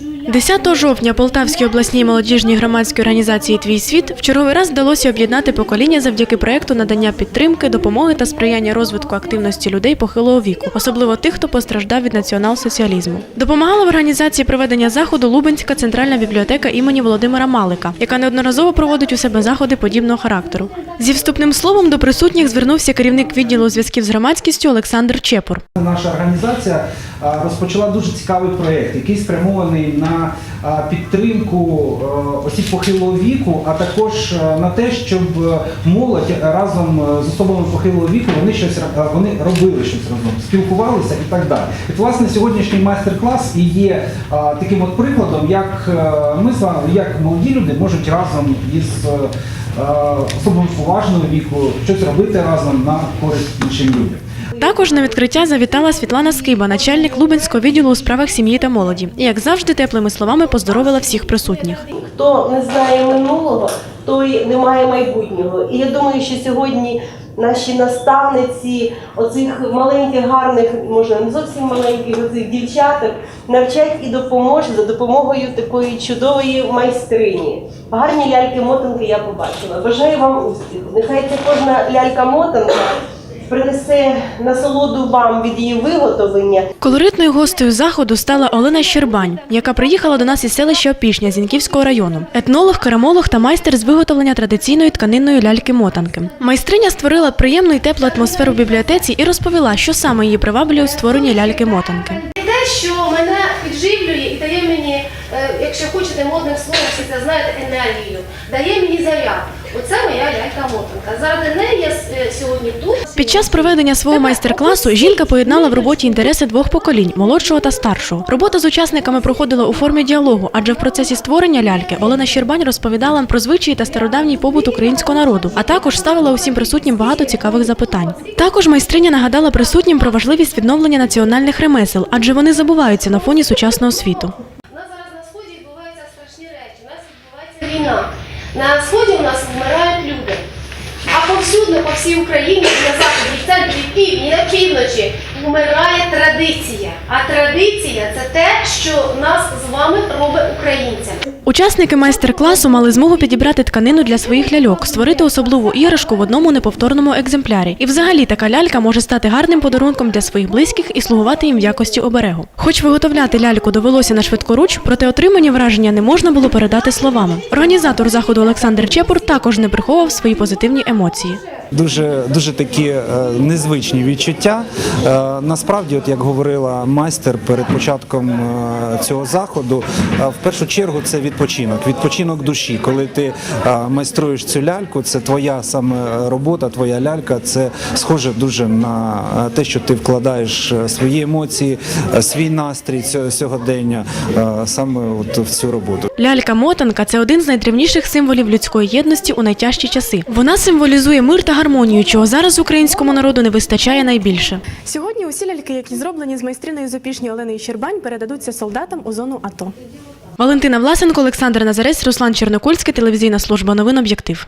10 жовтня Полтавській обласній молодіжній громадській організації Твій світ в черговий раз вдалося об'єднати покоління завдяки проекту надання підтримки, допомоги та сприяння розвитку активності людей похилого віку, особливо тих, хто постраждав від націонал-соціалізму. Допомагала в організації проведення заходу Лубенська центральна бібліотека імені Володимира Малика, яка неодноразово проводить у себе заходи подібного характеру. Зі вступним словом до присутніх звернувся керівник відділу зв'язків з громадськістю Олександр Чепур. Наша організація розпочала дуже цікавий проєкт, який спрямований на підтримку осіб похилого віку, а також на те, щоб молодь разом з особами похилого віку вони щось вони робили щось разом, спілкувалися і так далі. І власне сьогоднішній майстер-клас і є таким от прикладом, як ми з вами, як молоді люди можуть разом із особами поважного віку щось робити разом на користь іншим людям. Також на відкриття завітала Світлана Скиба, начальник Лубенського відділу у справах сім'ї та молоді. І, як завжди, теплими словами поздоровила всіх присутніх. Хто не знає минулого, той не має майбутнього. І я думаю, що сьогодні наші наставниці, оцих маленьких, гарних, може не зовсім маленьких, оцих дівчаток, навчать і допоможуть за допомогою такої чудової майстрині. Гарні ляльки-мотанки я побачила. Бажаю вам успіху. Нехай ця кожна лялька-мотанка принесе насолоду вам від її виготовлення. Колоритною гостею заходу стала Олена Щербань, яка приїхала до нас із селища Опішня Зіньківського району. Етнолог, керамолог та майстер з виготовлення традиційної тканинної ляльки-мотанки. Майстриня створила приємну і теплу атмосферу в бібліотеці і розповіла, що саме її приваблює у створенні ляльки-мотанки. Те, що мене підживлює і дає мені, е, якщо хочете модним словом, всі це знаєте, енергію, дає мені заряд. Оце моя лялька-мотанка. Заради неї я е, сьогодні тут. Під час проведення свого майстер-класу жінка поєднала в роботі інтереси двох поколінь молодшого та старшого. Робота з учасниками проходила у формі діалогу, адже в процесі створення ляльки Олена Щербань розповідала про звичаї та стародавній побут українського народу, а також ставила усім присутнім багато цікавих запитань. Також майстриня нагадала присутнім про важливість відновлення національних ремесел, адже вони забуваються на фоні сучасного світу. У нас зараз на сході відбуваються страшні речі. У нас відбувається війна. На сході у нас вмирають люди. А повсюдно, по всій Україні, на заході, в центрі, в півдні, на півночі вмирає традиція. А традиція це те, що нас з вами робить українцями. Учасники майстер-класу мали змогу підібрати тканину для своїх ляльок, створити особливу іграшку в одному неповторному екземплярі. І взагалі така лялька може стати гарним подарунком для своїх близьких і слугувати їм в якості оберегу. Хоч виготовляти ляльку довелося на швидкоруч, проте отримані враження не можна було передати словами. Організатор заходу Олександр Чепур також не приховував свої позитивні емоції. Дуже дуже такі е, незвичні відчуття. Е, насправді, от як говорила майстер перед початком е, цього заходу, в першу чергу це відпочинок, відпочинок душі. Коли ти майструєш цю ляльку, це твоя саме робота, твоя лялька. Це схоже дуже на те, що ти вкладаєш свої емоції, свій настрій цього сьогодення саме от в цю роботу. Лялька-мотанка це один з найдревніших символів людської єдності у найтяжчі часи. Вона символізує мир та гармонію, чого зараз українському народу не вистачає найбільше. Сьогодні усі ляльки, які зроблені з майстриною з опішні Оленою Щербань, передадуться солдатам у зону АТО. Валентина Власенко, Олександр Назарець, Руслан Чернокольський, телевізійна служба новин Об'єктив.